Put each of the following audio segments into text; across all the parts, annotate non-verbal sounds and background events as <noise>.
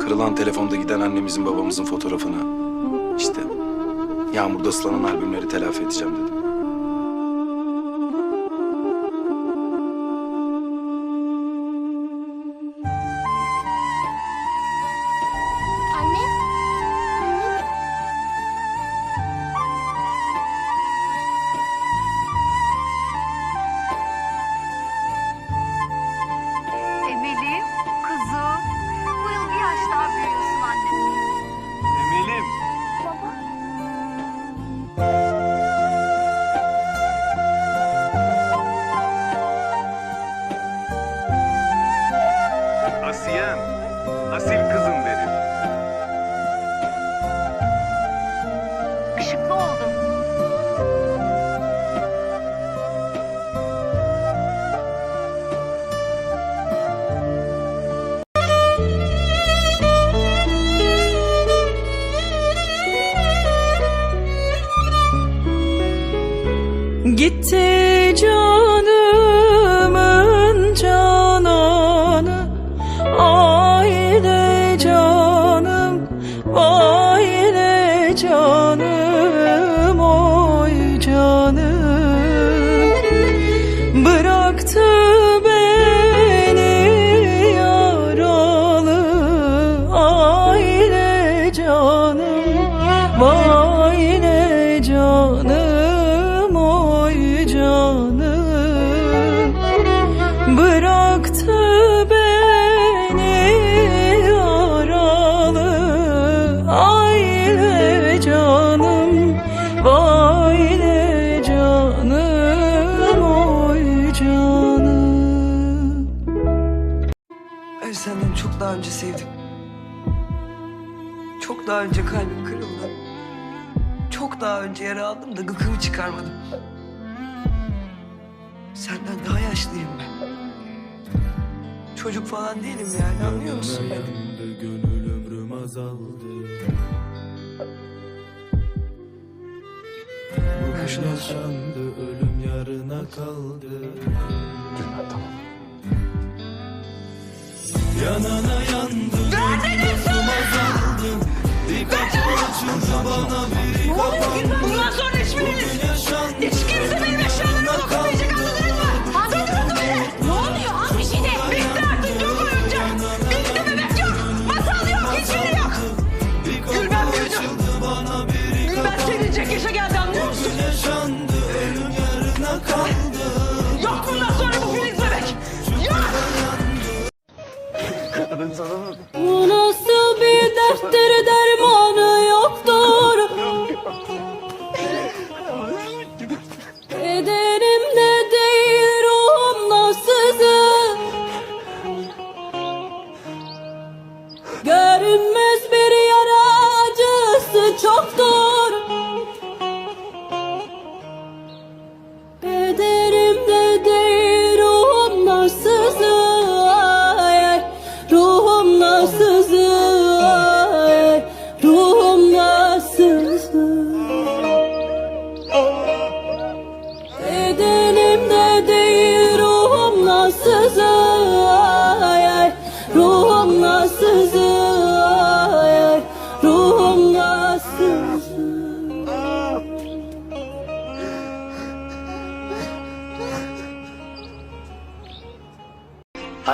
Kırılan telefonda giden annemizin babamızın fotoğrafını. işte yağmurda ıslanan albümleri telafi edeceğim dedim. Çok daha önce kalbim kırıldı. Çok daha önce yara aldım da gıkımı çıkarmadım. Senden daha yaşlıyım ben. Çocuk falan değilim yani anlıyor musun beni? Yandı gönül ömrüm azaldı Bugün yaşandı ölüm yarına kaldı Yanana yandım biri kapandı Bundan sonra hiçbiriniz Hiç kimse benim eşyalarımı dokunmayacak anladınız mı? Mı beni? Ne oluyor? Az bir şey de. Bitti artık yok oyuncak. Bebek yok. Masal yok. Hiçbiri yok. Gülben büyüdü. Gülben sevinecek yaşa geldi anlıyor musun? Yok bundan sonra bu Filiz bebek. Yok. Bu nasıl acısı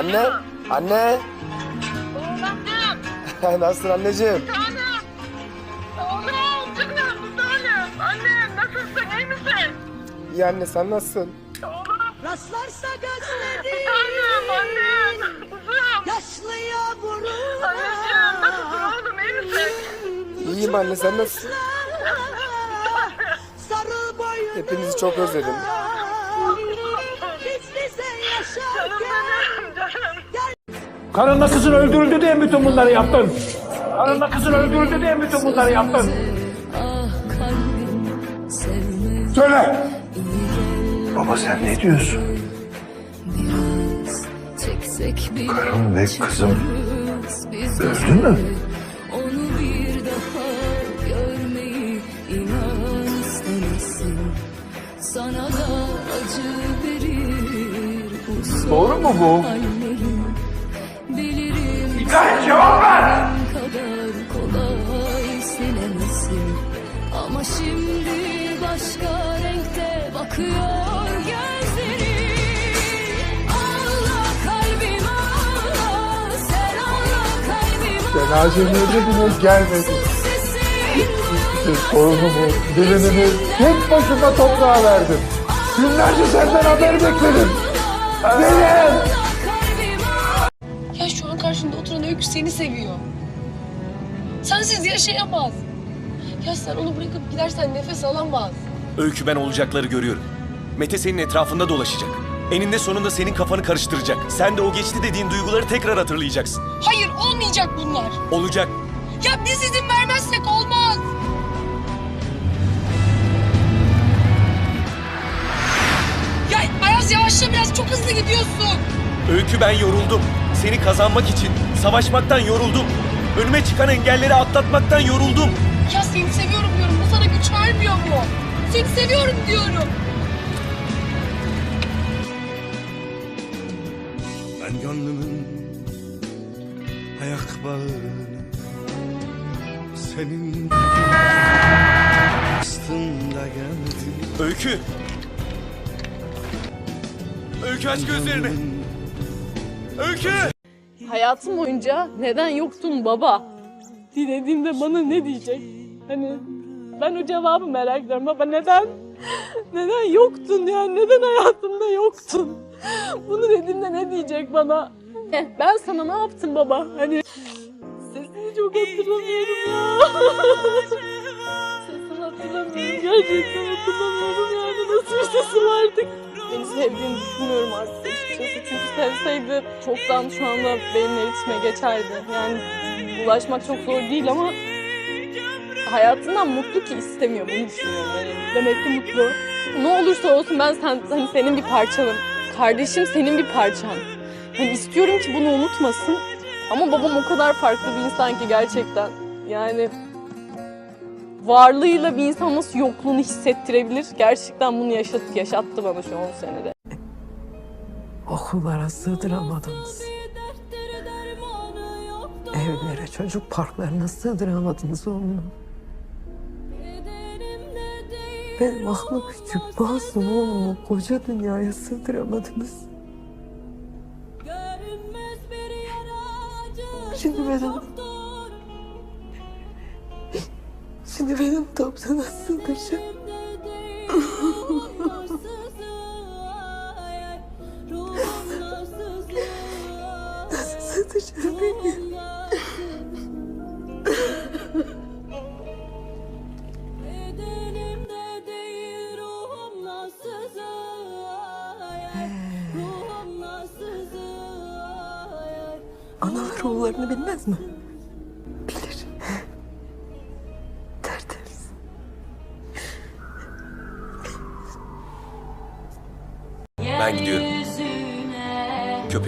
Anne, anne. <laughs> Nasılsın anneciğim? Oğlum canım tanem. Annem nasılsın iyi misin? İyi anne sen nasılsın? Rastlarsa gözleri Annem annem. Kuzum. yaşlıya vurur Anneciğim nasılsın oğlum iyi misin? İyiyim anne sen nasılsın? Hepinizi çok özledim. Canım benim canım. Karınla kızın öldürüldü diye bütün bunları yaptın. Karınla kızın öldürüldü diye bütün bunları yaptın. Söyle. Baba sen ne diyorsun? Karım ve kızım öldü mü? Sana da acı verir Doğru mu bu? İbrahim cevap ver! Ama şimdi başka renkte bakıyor Cenazemize bile gelmedi. Sorunumu, dilimini tek başına toprağa verdim. Günlerce senden haber bekledim. Zeynep! Ya şu an karşında oturan Öykü seni seviyor. Sensiz yaşayamaz. Ya sen onu bırakıp gidersen nefes alamaz. Öykü ben olacakları görüyorum. Mete senin etrafında dolaşacak. Eninde sonunda senin kafanı karıştıracak. Sen de o geçti dediğin duyguları tekrar hatırlayacaksın. Hayır olmayacak bunlar. Olacak. Ya biz izin vermezsek olmaz. Yavaşla biraz çok hızlı gidiyorsun. Öykü ben yoruldum. Seni kazanmak için savaşmaktan yoruldum. Önüme çıkan engelleri atlatmaktan yoruldum. Ya seni seviyorum diyorum. Bu sana güç vermiyor mu? Seni seviyorum diyorum. Ben gönlümün ayak bağını Senin aslında geldim Öykü. Öykü aç gözlerini. Öykü. Hayatım boyunca neden yoktun baba? Dilediğimde bana ne diyecek? Hani ben o cevabı merak ediyorum. Baba neden? Neden yoktun ya? Neden hayatımda yoktun? Bunu dediğimde ne diyecek bana? Eh, Ben sana ne yaptım baba? Hani sesini çok hatırlamıyorum ya. Sesini hatırlamıyorum. Gerçekten hatırlamıyorum yani. Nasıl bir sesi vardı? Beni sevdiğini düşünmüyorum artık açıkçası. Çünkü sevseydi çoktan şu anda benimle iletişime geçerdi. Yani ulaşmak çok zor değil ama hayatından mutlu ki istemiyor bunu düşünüyorum. Yani demek ki mutlu. Ne olursa olsun ben sen, hani senin bir parçanım. Kardeşim senin bir parçan. Hani istiyorum ki bunu unutmasın. Ama babam o kadar farklı bir insan ki gerçekten. Yani varlığıyla bir insan nasıl yokluğunu hissettirebilir? Gerçekten bunu yaşat, yaşattı bana şu 10 senede. Okullara sığdıramadınız. Evlere, çocuk parklarına sığdıramadınız oğlum. Benim aklı küçük, masum oğlumu koca dünyaya sığdıramadınız. Şimdi benim... Şimdi benim topsana sığdıracağım. Nasıl sığdıracağım bilmiyorum. Analar oğullarını bilmez mi?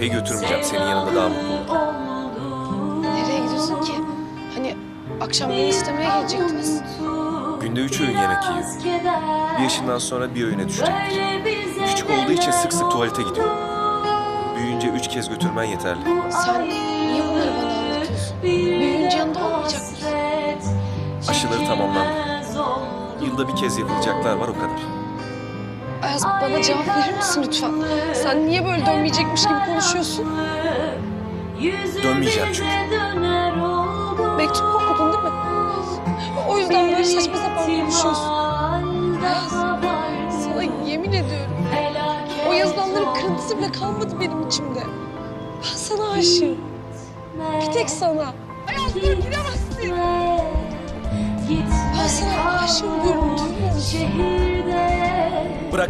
Köpeği götürmeyeceğim. Senin yanında daha mutlu olurum. Nereye gidiyorsun ki? Hani akşam beni istemeye gelecektiniz. Günde üç öğün yemek yiyor. Bir yaşından sonra bir öğüne düşecektir. Küçük olduğu için sık sık tuvalete gidiyor. Büyüyünce üç kez götürmen yeterli. Sen niye bunları bana anlatıyorsun? Büyüyünce yanında olmayacak mısın? Aşıları tamamlandı. Yılda bir kez yapılacaklar var o kadar. Ayaz bana cevap verir misin lütfen? Sen niye böyle dönmeyecekmiş gibi konuşuyorsun? Dönmeyeceğim çünkü. Mektup okudun değil mi? O yüzden böyle saçma sapan konuşuyorsun. Ayaz, sana yemin ediyorum. O yazılanların kırıntısı bile kalmadı benim içimde. Ben sana aşığım. Bir tek sana. Ayaz dur gidemezsin. Ben sana aşığım diyorum duymuyor musun?